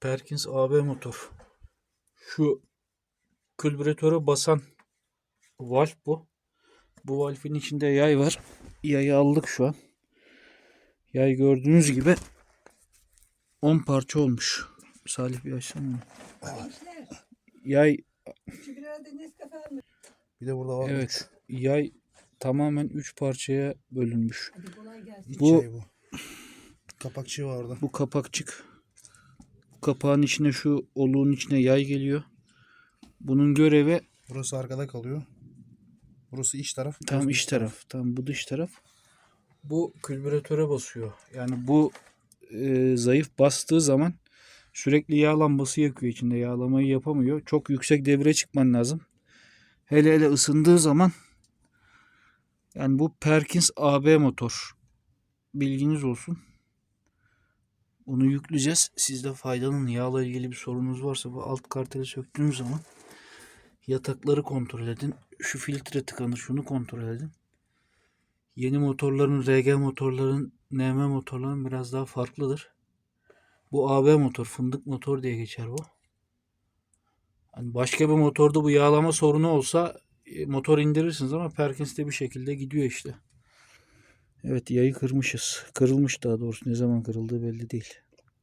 Perkins AB motor. Şu külbüratöre basan valf bu. Bu valfin içinde yay var. Yayı aldık şu an. Yay gördüğünüz gibi 10 parça olmuş. Salih bir açsana. mı? Yay bir de burada var. evet yay tamamen 3 parçaya bölünmüş. Hadi kolay gelsin. Bu- Bu bu. Kapakçı var orada. Bu kapakçık. Kapağın içine şu oluğun içine yay geliyor. Bunun görevi Burası arkada kalıyor. Burası iç taraf. tam iç dış taraf. Tam bu dış taraf. Bu külbüratöre basıyor. Yani bu e, zayıf bastığı zaman sürekli yağ lambası yakıyor içinde. Yağlamayı yapamıyor. Çok yüksek devre çıkman lazım. Hele hele ısındığı zaman yani bu Perkins AB motor. Bilginiz olsun. Bunu yükleyeceğiz. Siz de faydalanın. Yağla ilgili bir sorunuz varsa bu alt karteli söktüğünüz zaman yatakları kontrol edin. Şu filtre tıkanır. Şunu kontrol edin. Yeni motorların, RG motorların, NM motorların biraz daha farklıdır. Bu AB motor, fındık motor diye geçer bu. Hani başka bir motorda bu yağlama sorunu olsa e, motor indirirsiniz ama Perkins'te bir şekilde gidiyor işte. Evet yayı kırmışız. Kırılmış daha doğrusu. Ne zaman kırıldığı belli değil.